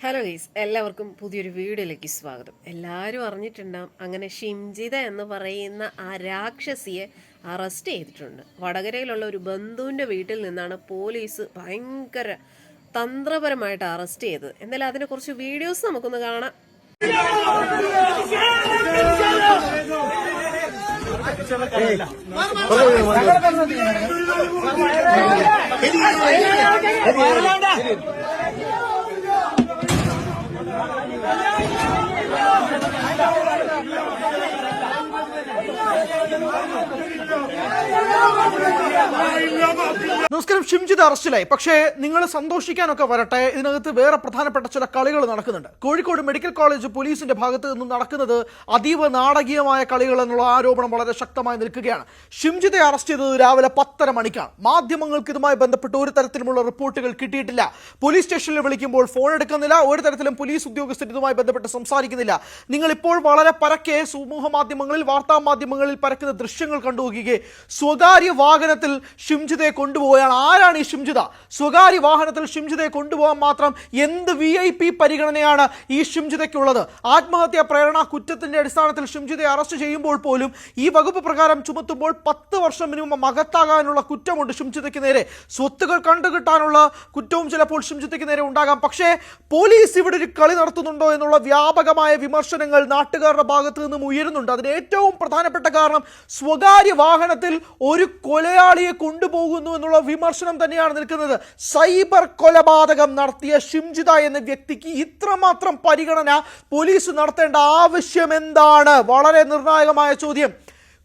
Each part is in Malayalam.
ഹലോ ഗീസ് എല്ലാവർക്കും പുതിയൊരു വീഡിയോയിലേക്ക് സ്വാഗതം. എല്ലാവരും അറിഞ്ഞിട്ടുണ്ടാവും അങ്ങനെ ഷിംജിത എന്ന് പറയുന്ന ആ രാക്ഷസിയെ അറസ്റ്റ് ചെയ്തിട്ടുണ്ട്. വടകരയിലുള്ള ഒരു ബന്ധുവിന്റെ വീട്ടിൽ നിന്നാണ് പോലീസ് ഭയങ്കര തന്ത്രപരമായിട്ട് അറസ്റ്റ് ചെയ്തത്. എന്തായാലും അതിനെ കുറച്ച് വീഡിയോസ് നമുക്കൊന്ന് കാണാം. ¡Ay, നമസ്കാരം ഷിംജിത് അറസ്റ്റിലായി. പക്ഷേ നിങ്ങൾ സന്തോഷിക്കാനൊക്കെ വരട്ടെ. ഇതിനകത്ത് വേറെ പ്രധാനപ്പെട്ട ചില കളികൾ നടക്കുന്നുണ്ട്. കോഴിക്കോട് മെഡിക്കൽ കോളേജ് പോലീസിന്റെ ഭാഗത്ത് നിന്നും നടക്കുന്നത് അതീവ നാടകീയമായ കളികൾ എന്നുള്ള ആരോപണം വളരെ ശക്തമായി നിൽക്കുകയാണ്. ഷിംജിത്തെ അറസ്റ്റ് ചെയ്തത് രാവിലെ പത്തര മണിക്കാണ്. മാധ്യമങ്ങൾക്ക് ഇതുമായി ബന്ധപ്പെട്ട് ഒരു തരത്തിലുമുള്ള റിപ്പോർട്ടുകൾ കിട്ടിയിട്ടില്ല. പോലീസ് സ്റ്റേഷനിൽ വിളിക്കുമ്പോൾ ഫോൺ എടുക്കുന്നില്ല. ഒരു തരത്തിലും പോലീസ് ഉദ്യോഗസ്ഥർ ഇതുമായി ബന്ധപ്പെട്ട് സംസാരിക്കുന്നില്ല. നിങ്ങൾ ഇപ്പോൾ വളരെ പരക്കെ സമൂഹ മാധ്യമങ്ങളിൽ വാർത്താ മാധ്യമങ്ങളിൽ പരക്കുന്ന ദൃശ്യങ്ങൾ കണ്ടുപോകുകയെ സ്വകാര്യ വാഹനത്തിൽ ഷിംജിതയെ കൊണ്ടുപോവുകയാണ് ആരാണ് ഈ ഷിംജിത? സ്വകാര്യ വാഹനത്തിൽ ഷിംജിതയെ കൊണ്ടുപോകാൻ മാത്രം എന്ത് വി ഐ പി പരിഗണനയാണ് ഈ ഷിംജിതയ്ക്കുള്ളത്? ആത്മഹത്യാ പ്രേരണ കുറ്റത്തിന്റെ അടിസ്ഥാനത്തിൽ ഷിംജിതയെ അറസ്റ്റ് ചെയ്യുമ്പോൾ പോലും ഈ വകുപ്പ് പ്രകാരം ചുമത്തുമ്പോൾ പത്ത് വർഷം മിനിമം അകത്താകാനുള്ള കുറ്റമുണ്ട് ഷിംജിതയ്ക്ക് നേരെ. സ്വത്തുകൾ കണ്ടുകിട്ടാനുള്ള കുറ്റവും ചിലപ്പോൾ ഷിംജിതയ്ക്ക് നേരെ ഉണ്ടാകാം. പക്ഷേ പോലീസ് ഇവിടെ ഒരു കളി നടത്തുന്നുണ്ടോ എന്നുള്ള വ്യാപകമായ വിമർശനങ്ങൾ നാട്ടുകാരുടെ ഭാഗത്തു നിന്നും ഉയരുന്നുണ്ട്. അതിന് ഏറ്റവും പ്രധാനപ്പെട്ട കാരണം സ്വകാര്യ വാഹനത്തിൽ ഒരു കൊലയാളിയെ കൊണ്ടുപോകുന്നു എന്നുള്ള വിമർശനം തന്നെയാണ് നിൽക്കുന്നത്. സൈബർ കൊലപാതകം നടത്തിയ ഷിംജിത എന്ന വ്യക്തിക്ക് ഇത്രമാത്രം പരിഗണന പോലീസ് നടത്തേണ്ട ആവശ്യം എന്താണ്? വളരെ നിർണായകമായ ചോദ്യം.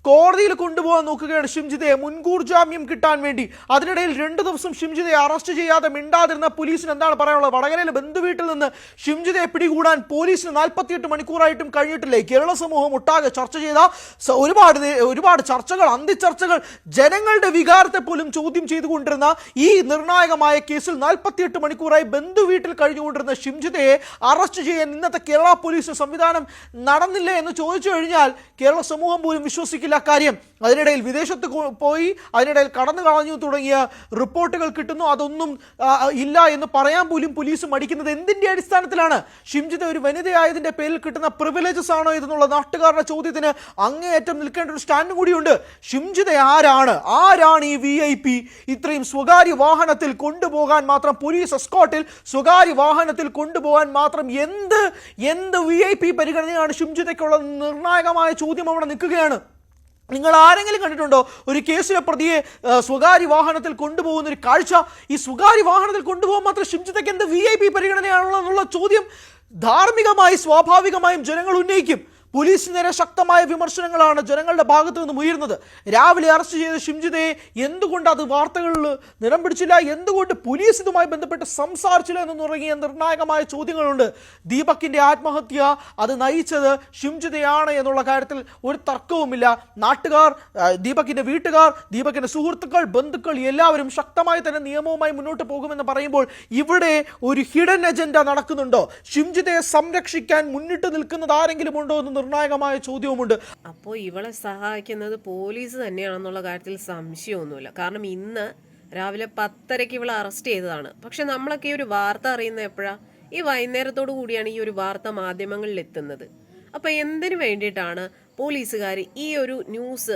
കോടതിയിൽ കൊണ്ടുപോകാൻ നോക്കുകയാണ് ഷിംജിതയെ. മുൻകൂർ ജാമ്യം കിട്ടാൻ വേണ്ടി. അതിനിടയിൽ രണ്ടു ദിവസം ഷിംജിതയെ അറസ്റ്റ് ചെയ്യാതെ മിണ്ടാതിരുന്ന പോലീസിന് എന്താണ് പറയാനുള്ളത്? വടകരയിലെ ബന്ധുവീട്ടിൽ നിന്ന് ഷിംജിതയെ പിടികൂടാൻ പോലീസിന് നാൽപ്പത്തിയെട്ട് മണിക്കൂറായിട്ടും കഴിഞ്ഞിട്ടില്ലേ. കേരള സമൂഹം ഒട്ടാകെ ചർച്ച ചെയ്ത ഒരുപാട് ഒരുപാട് ചർച്ചകൾ അന്തിച്ചർച്ചകൾ ജനങ്ങളുടെ വികാരത്തെ പോലും ചോദ്യം ചെയ്തുകൊണ്ടിരുന്ന ഈ നിർണായകമായ കേസിൽ നാൽപ്പത്തിയെട്ട് മണിക്കൂറായി ബന്ധുവീട്ടിൽ കഴിഞ്ഞുകൊണ്ടിരുന്ന ഷിംജിതയെ അറസ്റ്റ് ചെയ്യാൻ ഇന്നത്തെ കേരള പോലീസ് സംവിധാനം നടന്നില്ല എന്ന് ചോദിച്ചു കഴിഞ്ഞാൽ കേരള സമൂഹം പോലും വിശ്വസിക്കില്ല. കാര്യം. അതിനിടയിൽ വിദേശത്ത് പോയി അതിനിടയിൽ കടന്നു കളഞ്ഞു തുടങ്ങിയ റിപ്പോർട്ടുകൾ കിട്ടുന്നു. അതൊന്നും ഇല്ല എന്ന് പറയാൻ പോലും പോലീസ് മടിക്കുന്നത് എന്തിന്റെ അടിസ്ഥാനത്തിലാണ്? ഷിംജിത ഒരു വനിതയായതിന്റെ പേരിൽ കിട്ടുന്ന പ്രിവിലേജസ് ആണോ ഇതെന്നുള്ള നാട്ടുകാരുടെ ചോദ്യത്തിന് അങ്ങേയറ്റം നിൽക്കേണ്ട ഒരു സ്റ്റാൻഡ് കൂടിയുണ്ട്. ഷിംജിത ആരാണ്? ആരാണ് ഈ വി ഐ പി ഇത്രയും സ്വകാര്യ വാഹനത്തിൽ കൊണ്ടുപോകാൻ മാത്രം പോലീസ് എസ്കോട്ടിൽ സ്വകാര്യ വാഹനത്തിൽ കൊണ്ടുപോകാൻ മാത്രം എന്ത് എന്ത് വി ഐ പി പരിഗണനയാണ് ഷിംജിതയ്ക്കുള്ള നിർണായകമായ ചോദ്യം അവിടെ നിൽക്കുകയാണ്. നിങ്ങൾ ആരെങ്കിലും കണ്ടിട്ടുണ്ടോ? ഒരു കേസിലെ പ്രതിയെ സ്വകാര്യ വാഹനത്തിൽ കൊണ്ടുപോകുന്ന ഒരു കാഴ്ച. ഈ സ്വകാര്യ വാഹനത്തിൽ കൊണ്ടുപോകാൻ മാത്രം ഷിംജിതയ്ക്ക് എന്ത് വി ഐ പി പരിഗണനയാണുള്ള ചോദ്യം ധാർമ്മികമായി സ്വാഭാവികമായും ജനങ്ങൾ ഉന്നയിക്കും. പോലീസിന് നേരെ ശക്തമായ വിമർശനങ്ങളാണ് ജനങ്ങളുടെ ഭാഗത്തു നിന്നും ഉയരുന്നത്. രാവിലെ അറസ്റ്റ് ചെയ്ത ഷിംജിതയെ എന്തുകൊണ്ട് അത് വാർത്തകളിൽ നിറം പിടിച്ചില്ല? എന്തുകൊണ്ട് പോലീസ് ഇതുമായി ബന്ധപ്പെട്ട് സംസാരിച്ചില്ല എന്ന് തുടങ്ങിയ നിർണായകമായ ചോദ്യങ്ങളുണ്ട്. ദീപക്കിന്റെ ആത്മഹത്യ അത് നയിച്ചത് ഷിംജിതയാണ് എന്നുള്ള കാര്യത്തിൽ ഒരു തർക്കവുമില്ല. നാട്ടുകാർ ദീപക്കിന്റെ വീട്ടുകാർ ദീപക്കിന്റെ സുഹൃത്തുക്കൾ ബന്ധുക്കൾ എല്ലാവരും ശക്തമായി തന്നെ നിയമവുമായി മുന്നോട്ട് പോകുമെന്ന് പറയുമ്പോൾ ഇവിടെ ഒരു ഹിഡൻ അജണ്ട നടക്കുന്നുണ്ടോ? ഷിംജിതയെ സംരക്ഷിക്കാൻ മുന്നിട്ട് നിൽക്കുന്നത് ആരെങ്കിലും ഉണ്ടോ എന്ന് നിർണായകമായ ചോദ്യവുമുണ്ട്. അപ്പോൾ ഇവളെ സഹായിക്കുന്നത് പോലീസ് തന്നെയാണെന്നുള്ള കാര്യത്തിൽ സംശയമൊന്നുമില്ല. കാരണം ഇന്ന് രാവിലെ പത്തരയ്ക്ക് ഇവളെ അറസ്റ്റ് ചെയ്തതാണ്. പക്ഷെ നമ്മളൊക്കെ ഈ ഒരു വാർത്ത അറിയുന്ന എപ്പോഴാ? ഈ വൈകുന്നേരത്തോടു കൂടിയാണ് ഈ ഒരു വാർത്ത മാധ്യമങ്ങളിൽ എത്തുന്നത്. അപ്പൊ എന്തിനു വേണ്ടിയിട്ടാണ് പോലീസുകാർ ഈ ഒരു ന്യൂസ്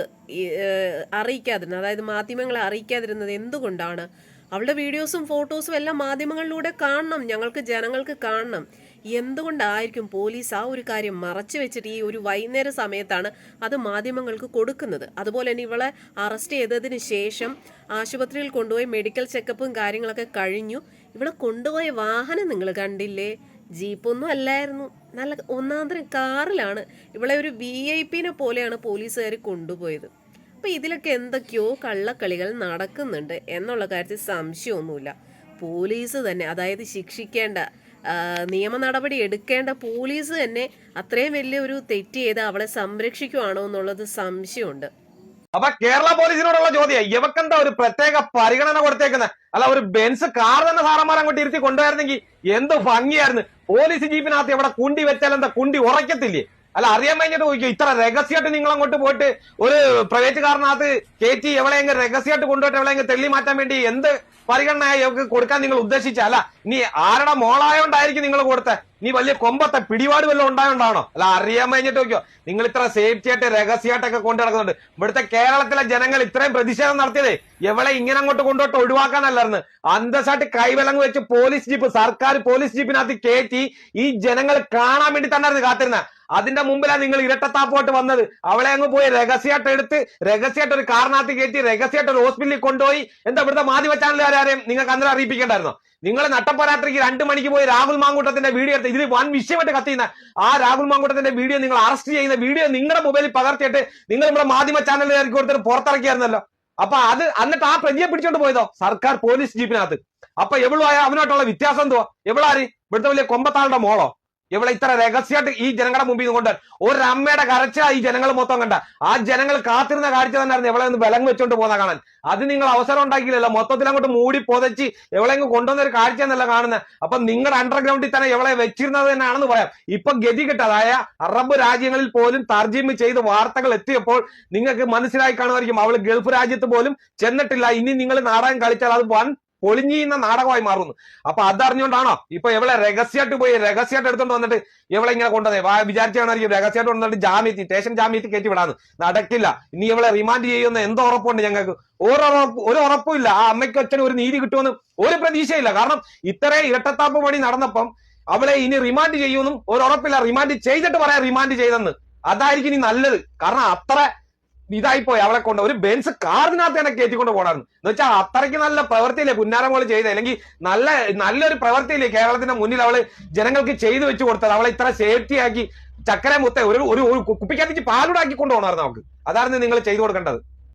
അറിയിക്കാതിരുന്നത്? അതായത് മാധ്യമങ്ങളെ അറിയിക്കാതിരുന്നത് എന്തുകൊണ്ടാണ്? അവളുടെ വീഡിയോസും ഫോട്ടോസും എല്ലാം മാധ്യമങ്ങളിലൂടെ കാണണം. ഞങ്ങൾക്ക് ജനങ്ങൾക്ക് കാണണം. എന്തുകൊണ്ടായിരിക്കും പോലീസ് ആ ഒരു കാര്യം മറച്ചു വെച്ചിട്ട് ഈ ഒരു വൈകുന്നേര സമയത്താണ് അത് മാധ്യമങ്ങൾക്ക് കൊടുക്കുന്നത്? അതുപോലെ തന്നെ ഇവളെ അറസ്റ്റ് ചെയ്തതിന് ശേഷം ആശുപത്രിയിൽ കൊണ്ടുപോയി മെഡിക്കൽ ചെക്കപ്പും കാര്യങ്ങളൊക്കെ കഴിഞ്ഞു. ഇവളെ കൊണ്ടുപോയ വാഹനം നിങ്ങൾ കണ്ടില്ലേ? ജീപ്പൊന്നും അല്ലായിരുന്നു. നല്ല ഒന്നാന്തരം കാറിലാണ്. ഇവളെ ഒരു വി ഐ പിനെ പോലെയാണ് പോലീസുകാർ കൊണ്ടുപോയത്. അപ്പോൾ ഇതിലൊക്കെ എന്തൊക്കെയോ കള്ളക്കളികൾ നടക്കുന്നുണ്ട് എന്നുള്ള കാര്യത്തിൽ സംശയമൊന്നുമില്ല. പോലീസ് തന്നെ അതായത് ശിക്ഷിക്കേണ്ട നിയമ നടപടി എടുക്കേണ്ട പോലീസ് തന്നെ അത്രയും വലിയ ഒരു തെറ്റ് ചെയ്ത് അവളെ സംരക്ഷിക്കുവാണോ എന്നുള്ളത് സംശയമുണ്ട്. അപ്പൊ കേരള പോലീസിനോടുള്ള ചോദ്യം ഇവക്കെന്താ ഒരു പ്രത്യേക പരിഗണന കൊടുത്തേക്കുന്നത് അല്ല ഒരു ബെൻസ് കാർ തന്നെ സാറന്മാർ അങ്ങോട്ട് ഇരുത്തി കൊണ്ടുവരുന്നെങ്കിൽ എന്ത് ഭംഗിയായിരുന്നു. പോലീസ് ജീപ്പിനകത്ത് എവിടെ കുണ്ടി വെച്ചാൽ എന്താ കുണ്ടി ഉറക്കത്തില്ലേ അല്ല അറിയാൻ കഴിഞ്ഞിട്ട് ചോദിക്കും ഇത്ര രഹസ്യമായിട്ട് നിങ്ങൾ അങ്ങോട്ട് പോയിട്ട് ഒരു പ്രൈവറ്റ് കാറിനകത്ത് കയറ്റി എവിടെയെങ്കിലും രഹസ്യമായിട്ട് കൊണ്ടുപോയിട്ട് എവിടെയെങ്കിലും തെള്ളി മാറ്റാൻ വേണ്ടി എന്ത് പരിഗണന ഇവർക്ക് കൊടുക്കാൻ നിങ്ങൾ ഉദ്ദേശിച്ച? അല്ല നീ ആരുടെ മോളായോണ്ടായിരിക്കും നിങ്ങൾ കൊടുത്ത? നീ വലിയ കൊമ്പത്തെ പിടിപാട് വല്ലതും ഉണ്ടായോണ്ടാണോ? അല്ല അറിയാൻ കഴിഞ്ഞിട്ട് നോക്കിയോ നിങ്ങൾ ഇത്ര സേഫ്റ്റി ആയിട്ട് രഹസ്യമായിട്ടൊക്കെ കൊണ്ടു നടക്കുന്നുണ്ട്. ഇവിടുത്തെ കേരളത്തിലെ ജനങ്ങൾ ഇത്രയും പ്രതിഷേധം നടത്തിയതേ എവളെ ഇങ്ങനെ അങ്ങോട്ട് കൊണ്ടുപോയിട്ട് ഒഴിവാക്കാനല്ലായിരുന്നു അന്തസ്സായിട്ട് കൈവലങ്ങ് വെച്ച് പോലീസ് ജീപ്പ് സർക്കാർ പോലീസ് ജീപ്പിനകത്ത് കയറ്റി ഈ ജനങ്ങൾ കാണാൻ വേണ്ടി തന്നെയായിരുന്നു കാത്തിരുന്നത് അതിന്റെ മുമ്പിലാണ് നിങ്ങൾ ഇരട്ടത്താപ്പോട്ട് വന്നത്. അവളെ അങ്ങ് പോയി രഹസ്യമായിട്ട് എടുത്ത് രഹസ്യമായിട്ട് ഒരു കാറിനകത്ത് കയറ്റി രഹസ്യമായിട്ട് ഒരു ഹോസ്പിറ്റലിൽ കൊണ്ടുപോയി. എന്താ ഇവിടുത്തെ മാധ്യമ ചാനലുകാരെയും നിങ്ങൾക്ക് അന്നേരം അറിയിപ്പിക്കേണ്ടായിരുന്നോ? നിങ്ങൾ നട്ടപ്പരാത്രിക്ക് രണ്ട് മണിക്ക് പോയി രാഹുൽ മാങ്കൂട്ടത്തിന്റെ വീഡിയോ എടുത്ത് ഇതിൽ വൻ വിഷയമായിട്ട് കത്തിയുന്ന ആ രാഹുൽ മാങ്കൂട്ടത്തിന്റെ വീഡിയോ നിങ്ങൾ അറസ്റ്റ് ചെയ്യുന്ന വീഡിയോ നിങ്ങളുടെ മൊബൈലിൽ പകർത്തിയിട്ട് നിങ്ങൾ നമ്മുടെ മാധ്യമ ചാനലുകാർക്ക് കൊടുത്തിട്ട് പുറത്തിറക്കിയായിരുന്നല്ലോ. അപ്പൊ അത് എന്നിട്ട് ആ പ്രതിയെ പിടിച്ചോണ്ട് പോയതോ? സർക്കാർ പോലീസ് ജീപ്പിനകത്ത്. അപ്പൊ എവളുമായ അവനോട്ടുള്ള വ്യത്യാസം എന്തുവാ? എവിളാര്? ഇവിടുത്തെ വലിയ കൊമ്പത്താളുടെ മോളോ? ഇവളെ ഇത്ര രഹസ്യമായിട്ട് ഈ ജനങ്ങളുടെ മുമ്പിൽ നിന്ന് ഒരു ഒരമ്മയുടെ കരച്ച ഈ ജനങ്ങൾ മൊത്തം കണ്ട. ആ ജനങ്ങൾ കാത്തിരുന്ന കാഴ്ച തന്നെയായിരുന്നു എവിടെ ഒന്ന് വിലങ്ങ് വെച്ചോണ്ട് പോകുന്ന കാണാൻ. അത് നിങ്ങൾ അവസരം ഉണ്ടാക്കിയില്ലല്ലോ. മൊത്തത്തിൽ അങ്ങോട്ട് മൂടി പൊതച്ച് എവിടെയെങ്കിലും കൊണ്ടുവന്ന ഒരു കാഴ്ച എന്നല്ല കാണുന്നത് അപ്പൊ നിങ്ങളുടെ അണ്ടർഗ്രൗണ്ടിൽ തന്നെ എവിടെ വെച്ചിരുന്നത് തന്നെയാണെന്ന് പറയാം. ഇപ്പൊ ഗതി കിട്ടാതായ അറബ് രാജ്യങ്ങളിൽ പോലും തർജിമ ചെയ്ത് വാർത്തകൾ എത്തിയപ്പോൾ നിങ്ങൾക്ക് മനസ്സിലായി കാണുമായിരിക്കും. അവൾ ഗൾഫ് രാജ്യത്ത് പോലും ചെന്നിട്ടില്ല. ഇനി നിങ്ങൾ നാടകം കളിച്ചാൽ അത് വൻ പൊളിഞ്ഞിയുന്ന നാടകമായി മാറുന്നു. അപ്പൊ അതറിഞ്ഞുകൊണ്ടാണോ? ഇപ്പൊ എവളെ രഹസ്യമായിട്ട് പോയി രഹസ്യമായിട്ട് എടുത്തോണ്ട് വന്നിട്ട് ഇവളെ ഇങ്ങനെ കൊണ്ടുവന്നേ? വാ വിചാരിച്ചാണെങ്കിൽ രഹസ്യമായിട്ട് കൊണ്ടുവന്നിട്ട് ജാമ്യത്തി സ്റ്റേഷൻ ജാമ്യത്തിൽ കയറ്റി വിടാന്ന്. നടക്കില്ല. ഇനി ഇവളെ റിമാൻഡ് ചെയ്യുന്ന എന്തോ ഉറപ്പുണ്ട് ഞങ്ങൾക്ക്? ഒരു ഉറപ്പ് ഒരു ഉറപ്പുമില്ല ആ അമ്മയ്ക്ക് അച്ഛന് ഒരു നീതി കിട്ടുമെന്ന് ഒരു പ്രതീക്ഷയില്ല. കാരണം ഇത്രയും ഇരട്ടത്താപ്പ് പണി നടന്നപ്പം അവളെ ഇനി റിമാൻഡ് ചെയ്യുമെന്നും ഒരു ഉറപ്പില്ല. റിമാൻഡ് ചെയ്തിട്ട് പറയാം റിമാൻഡ് ചെയ്തെന്ന്. അതായിരിക്കും ഇനി നല്ലത്. കാരണം അത്ര ഇതായിപ്പോയി അവളെ കൊണ്ട് ഒരു ബെൻസ് കാറിനകത്ത് തന്നെ കയറ്റിക്കൊണ്ട് പോകണമെന്ന് എന്ന് വെച്ചാൽ അത്രയ്ക്ക് നല്ല പ്രവൃത്തിയില്ലേ പുന്നാരമോൾ ചെയ്ത്? അല്ലെങ്കിൽ നല്ല നല്ലൊരു പ്രവൃത്തിയില്ലേ കേരളത്തിന്റെ മുന്നിൽ അവൾ ജനങ്ങൾക്ക് ചെയ്തു വെച്ച് കൊടുത്തത്? അവളെ ഇത്ര സേഫ്റ്റി ആക്കി ചക്കര മുത്ത ഒരു ഒരു കുപ്പിക്കകത്തേക്ക് പാലുടാക്കി കൊണ്ടുപോകണമായിരുന്നു നമുക്ക് അതായിരുന്നു നിങ്ങൾ ചെയ്തു കൊടുക്കേണ്ടത്.